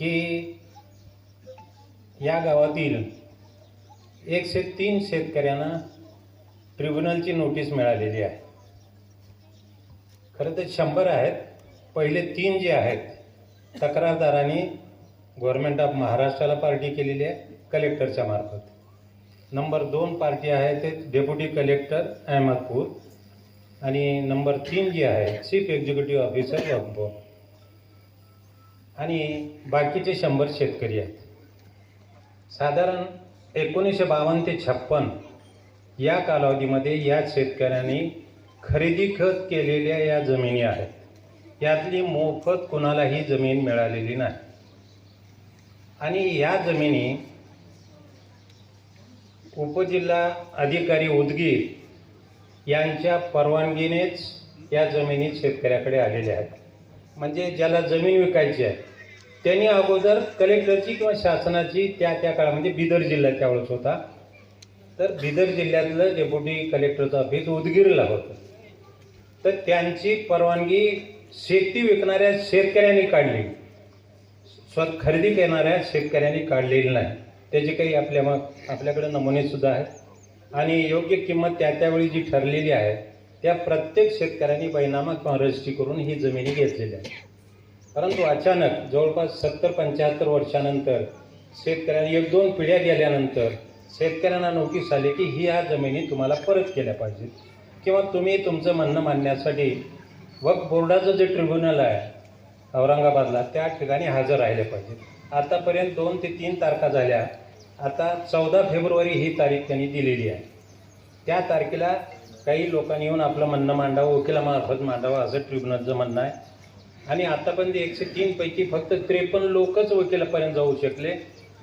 की या गावातील एकशे तीन शेतकऱ्यांना ट्रिब्युनलची नोटीस मिळालेली आहे. खरं तर शंभर आहेत. पहिले तीन जे आहेत तक्रारदारांनी गव्हर्नमेंट ऑफ महाराष्ट्राला पार्टी केलेली आहे कलेक्टरच्या मार्फत. नंबर दोन पार्टी आहे ते डेप्युटी कलेक्टर अहमदपूर आणि नंबर तीन जी आहे चीफ एक्झिक्युटिव्ह ऑफिसर वक्फ. आणि बाकीचे शंभर शेतकरी आहेत. साधारण एकोणीसशे बावन्न ते छप्पन या कालावधीमध्ये या शेतकऱ्यांनी खरेदी खत केलेल्या या जमिनी आहेत. यातली मोफत कुणालाही जमीन मिळालेली नाही. आणि या जमिनी उपजिल्हा अधिकारी उदगीर यांच्या परवानगीनेच या जमिनी शेतकऱ्याकडे आलेल्या आहेत. म्हणजे ज्याला जमीन विकायची आहे त्यांनी अगोदर कलेक्टरची किंवा शासनाची त्या त्या काळामध्ये म्हणजे बिदर जिल्ह्यात त्यावेळेस होता. तर बिदर जिल्ह्यातलं डेप्युटी कलेक्टरचं ऑफिस उदगीरला होतं. तर त्यांची परवानगी शेती विकणाऱ्या शेतकऱ्यांनी काढली. स्वत खरेदी करणाऱ्या शेतकऱ्यांनी काढलेली नाही. त्याचे काही आपल्या मग आपल्याकडे नमुनेसुद्धा आहेत. आणि योग्य किंमत त्या त्यावेळी जी ठरलेली आहे त्या प्रत्येक शेतकऱ्यांनी बैनामा किंवा रजिस्ट्री करून ही जमिनी घेतलेल्या आहे. परंतु अचानक जवळपास सत्तर पंच्याहत्तर वर्षानंतर शेतकऱ्यांना एक दोन पिढ्या गेल्यानंतर शेतकऱ्यांना नोटीस आली की ही ह्या जमिनी तुम्हाला परत केल्या पाहिजेत किंवा तुम्ही तुमचं म्हणणं मांडण्यासाठी वक्फ बोर्डाचं जे ट्रिब्युनल आहे औरंगाबादला त्या ठिकाणी हजर राहिले पाहिजेत आतापर्यंत दोन ते तीन तारखा झाल्या. आता चौदा फेब्रुवारी ही तारीख त्यांनी दिलेली आहे. त्या तारखेला काही लोकांनी येऊन आपलं म्हणणं मांडावं वकिलामार्फत मांडावं असं ट्रिब्युनलचं म्हणणं आहे. आणि आतापर्यंत एकशे तीन पैकी फक्त त्रेपन्न लोकच वकिलापर्यंत जाऊ शकले.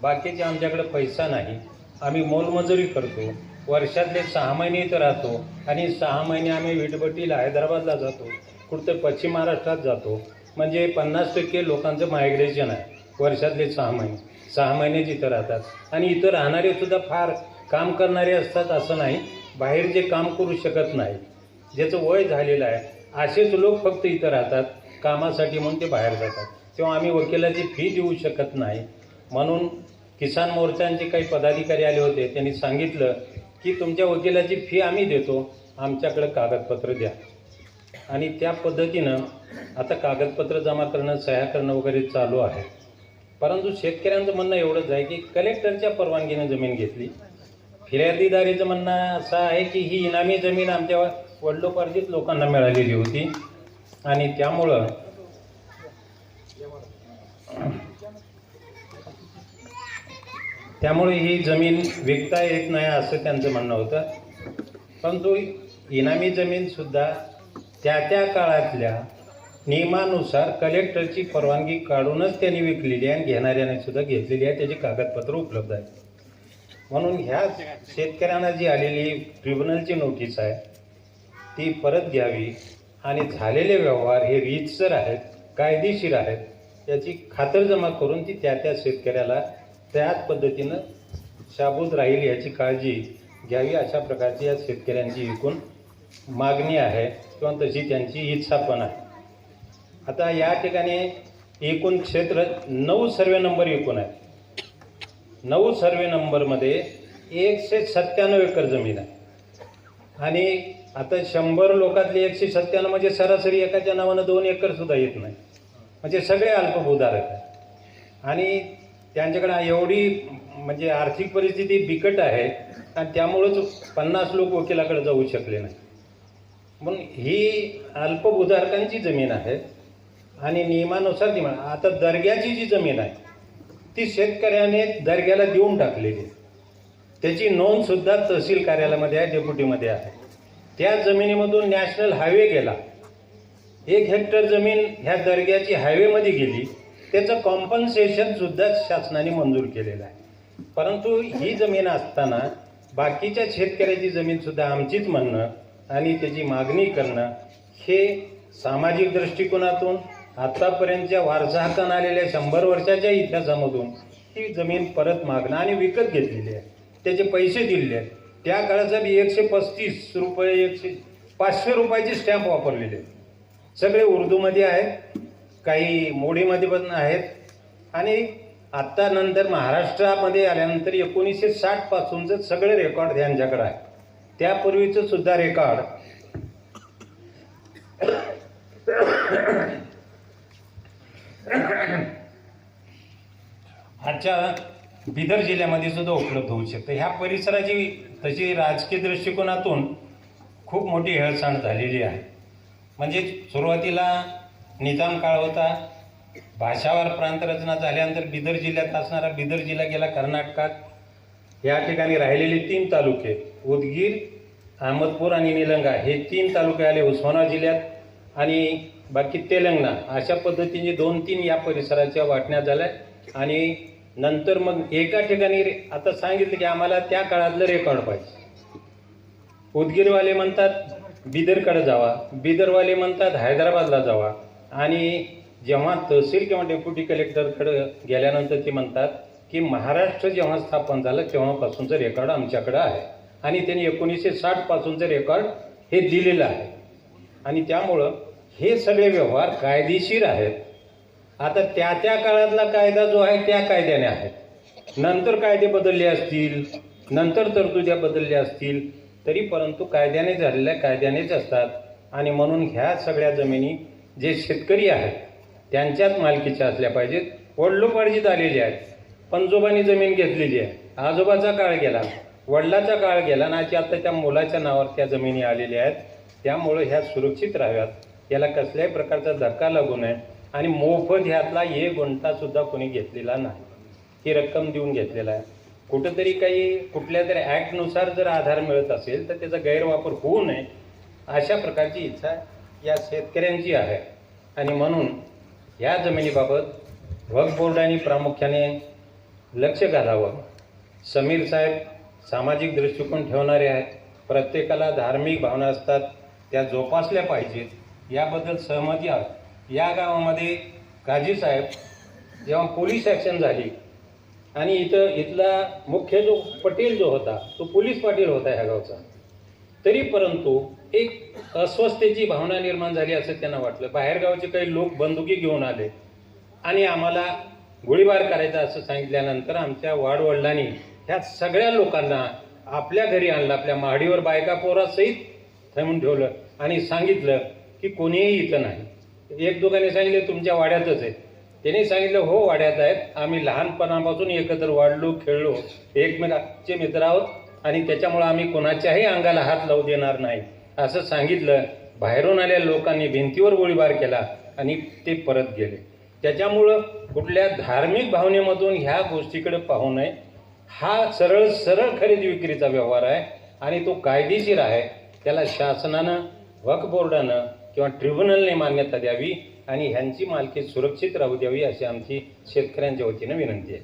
बाकीचे आमच्याकडे पैसा नाही. आम्ही मोलमजुरी करतो. वर्षातले सहा महिने इथं राहतो. आणि सहा महिने आम्ही विटभट्टीला हैदराबादला जातो. कुठं पश्चिम महाराष्ट्रात जातो. म्हणजे पन्नास टक्के लोकांचं मायग्रेशन आहे. वर्षातले सहा महिने. सहा महिने इथं राहतात. आणि इथं राहणारे सुद्धा फार काम करणारे असतात असं नाही. बाहेर जे काम करू शकत नाही. ज्याचं वय झालेलं आहे. असेच लोक फक्त इथं राहतात. कामासाठी म्हणून ते बाहेर जातात. तेव्हा आम्ही वकिलाची फी देऊ शकत नाही. म्हणून किसान मोर्चांचे काही पदाधिकारी आले होते. त्यांनी सांगितलं की तुमच्या वकिलाची फी आम्ही देतो. आमच्याकडं कागदपत्र द्या. आणि त्या पद्धतीनं आता कागदपत्र जमा करणं सह्या करणं वगैरे चालू आहे. परंतु शेतकऱ्यांचं म्हणणं एवढंच आहे की कलेक्टरच्या परवानगीनं जमीन घेतली. फिर्यादीदारीचं म्हणणं असं आहे की ही इनामी जमीन आमच्या वडिलोपार्जित लोकांना मिळालेली होती. आणि त्यामुळं त्यामुळे ही जमीन विकता येत नाही असं त्यांचं म्हणणं होतं. परंतु इनामी जमीनसुद्धा त्या त्या काळातल्या नियमानुसार कलेक्टरची परवानगी काढूनच त्यांनी विकलेली आहे आणि घेणाऱ्याने सुद्धा घेतलेली आहे. त्याची कागदपत्र उपलब्ध आहेत. म्हणून ह्या शेतकऱ्यांना जी आलेली ट्रिब्युनलची नोटीस आहे ती परत घ्यावी. आणि झालेले व्यवहार हे रीतसर आहेत कायदेशीर आहेत याची खातरजमा करून ती त्या त्या शेतकऱ्याला त्याच पद्धतीनं शाबूत राहील याची काळजी घ्यावी अशा प्रकारची या शेतकऱ्यांची एकूण मागणी आहे किंवा तशी त्यांची इच्छा पण आहे. आता या ठिकाणी एकूण क्षेत्र नऊ सर्वे नंबर एकूण आहे. नऊ सर्वे नंबरमध्ये एकशे सत्त्याण्णव एकर जमीन आहे. आणि आता शंभर लोकातले एकशे सत्त्याण्णव म्हणजे सरासरी एकाच्या नावानं दोन एकर सुद्धा येत नाही. म्हणजे सगळे अल्पभूधारक आहेत. आणि त्यांच्याकडे एवढी म्हणजे आर्थिक परिस्थिती बिकट आहे आणि त्यामुळंच पन्नास लोक वकिलाकडे जाऊ शकले नाही. म्हणून ही अल्पभूधारकांची जमीन आहे आणि नियमानुसार ती म्हणा आता दर्ग्याची जी जमीन आहे ती शेतकऱ्याने दर्ग्याला देऊन टाकलेली आहे. त्याची नोंदसुद्धा तहसील कार्यालयामध्ये आहे डेप्युटीमध्ये आहे. त्या जमिनीमधून नॅशनल हायवे गेला. एक हेक्टर जमीन ह्या दर्ग्याची हायवेमध्ये गेली. त्याचं कॉम्पन्सेशन सुद्धा शासनाने मंजूर केलेलं आहे. परंतु ही जमीन असताना बाकीच्या शेतकऱ्याची जमीन सुद्धा आमचीच म्हणणं आणि त्याची मागणी करणं हे सामाजिक दृष्टिकोनातून आत्तापर्यंतच्या वारसा आलेल्या शंभर वर्षाच्या इतिहासामधून ही जमीन परत मागणं आणि विकत घेतलेली आहे. त्याचे पैसे दिलेले आहेत. त्या काळाचा मी एकशे पस्तीस रुपये एकशे पाचशे रुपयाचे स्टॅम्प वापरलेले. आहेत सगळे उर्दूमध्ये आहेत काही मोडीमध्ये पण आहेत. आणि आत्ता नंतर महाराष्ट्रामध्ये आल्यानंतर एकोणीसशे साठ पासूनचं सगळे रेकॉर्ड त्यांच्याकडे आहे त्यापूर्वीचं सुद्धा रेकॉर्ड आजच्या बिदर जिल्ह्यामध्ये सुद्धा उपलब्ध होऊ शकतं. ह्या परिसराची तशी राजकीय दृष्टिकोनातून खूप मोठी हेळसांड झालेली आहे. म्हणजे सुरुवातीला निजाम काळ होता. भाषावर प्रांतरचना झाल्यानंतर बिदर जिल्ह्यात असणारा बिदर जिल्हा गेला कर्नाटकात. या ठिकाणी राहिलेले तीन तालुके उदगीर अहमदपूर आणि निलंगा हे तीन तालुके आले उस्मानाबाद जिल्ह्यात आणि बाकी तेलंगणा. अशा पद्धतीने दोन तीन या परिसराच्या वाटण्या झाल्या आणि नंतर मग एका ठिकाणी रे- आता सांगितलं की आम्हाला त्या काळातलं रेकॉर्ड पाहिजे. उदगीरवाले म्हणतात बिदरकडे जावा. बिदरवाले म्हणतात हैदराबादला जावा. आणि जेव्हा तहसील किंवा डेप्युटी कलेक्टरकडे गेल्यानंतर ते म्हणतात की महाराष्ट्र जेव्हा स्थापन झालं तेव्हापासूनचं रेकॉर्ड आमच्याकडं आहे. आणि त्यांनी एकोणीसशे साठपासूनचं रेकॉर्ड हे दिलेलं आहे. आणि त्यामुळं हे सगळे व्यवहार कायदेशीर आहेत. आता त्या त्या काळातला कायदा जो आहे त्या कायद्याने आहेत नंतर कायदे बदलले असतील नंतर तरतुद्या बदलल्या असतील तरी परंतु कायद्याने झालेल्या कायद्यानेच असतात. आणि म्हणून ह्या सगळ्या जमिनी जे शेतकरी आहेत त्यांच्याच मालकीच्या असल्या पाहिजेत. वडलोपार्जित आलेली आहेत. पंजोबांनी जमीन घेतलेली आहे. आजोबाचा काळ गेला वडिलाचा काळ गेला आणि आता त्या मुलाच्या नावावर त्या जमिनी आलेल्या आहेत. त्यामुळं ह्या सुरक्षित राहाव्यात. याला कसल्याही प्रकारचा धक्का लागू नये. आणि मोफत ह्यातला एक गुंठा सुद्धा कोणी घेतलेला नाही. ही रक्कम देऊन घेतलेला आहे. कुठंतरी काही कुठल्या तरी ॲक्टनुसार जर आधार मिळत असेल तर त्याचा गैरवापर होऊ नये अशा प्रकारची इच्छा या शेतकऱ्यांची आहे. आणि म्हणून या जमिनीबाबत वक्फ बोर्डाने प्रामुख्याने लक्ष घालावं. समीर साहेब सामाजिक दृष्टिकोन ठेवणारे आहेत. प्रत्येकाला धार्मिक भावना असतात त्या जोपासल्या पाहिजेत. याबद्दल सहमती आहे या गावामध्ये गाजीसाहेब जेव्हा पोलीस ॲक्शन झाली आणि इथं इथला मुख्य जो पटेल जो होता तो पोलीस पाटील होता ह्या गावचा. तरी परंतु एक अस्वस्थतेची भावना निर्माण झाली असं त्यांना वाटलं. बाहेरगावचे काही लोक बंदुकी घेऊन आले. आणि आम्हाला गोळीबार करायचा असं सांगितल्यानंतर आमच्या वाडवडिलांनी ह्या सगळ्या लोकांना आपल्या घरी आणलं आपल्या महाडीवर बायका पोरासहित थांबून ठेवलं आणि सांगितलं की कोणीही इथं नाही. एक दोघांनी सांगितले तुमच्या वाड्यातच आहे. त्यांनी सांगितलं हो वाड्यात आहेत. आम्ही लहानपणापासून एकत्र वाढलो खेळलो. एकमेकाचे मित्र आहोत आणि त्याच्यामुळं आम्ही कोणाच्याही अंगाला हात लावू देणार नाही. असं सांगितलं. बाहेरून आल्या लोकांनी भिंतीवर गोळीबार केला आणि ते परत गेले. त्याच्यामुळं कुठल्या धार्मिक भावनेमधून ह्या गोष्टीकडे पाहू नये. हा सरळ सरळ खरेदी विक्रीचा व्यवहार आहे आणि तो कायदेशीर आहे. त्याला शासनानं वक्फ बोर्डानं किंवा ट्रिब्युनलने मान्यता द्यावी आणि ह्यांची मालकी सुरक्षित राहू द्यावी अशी आमची शेतकऱ्यांच्या वतीनं विनंती आहे.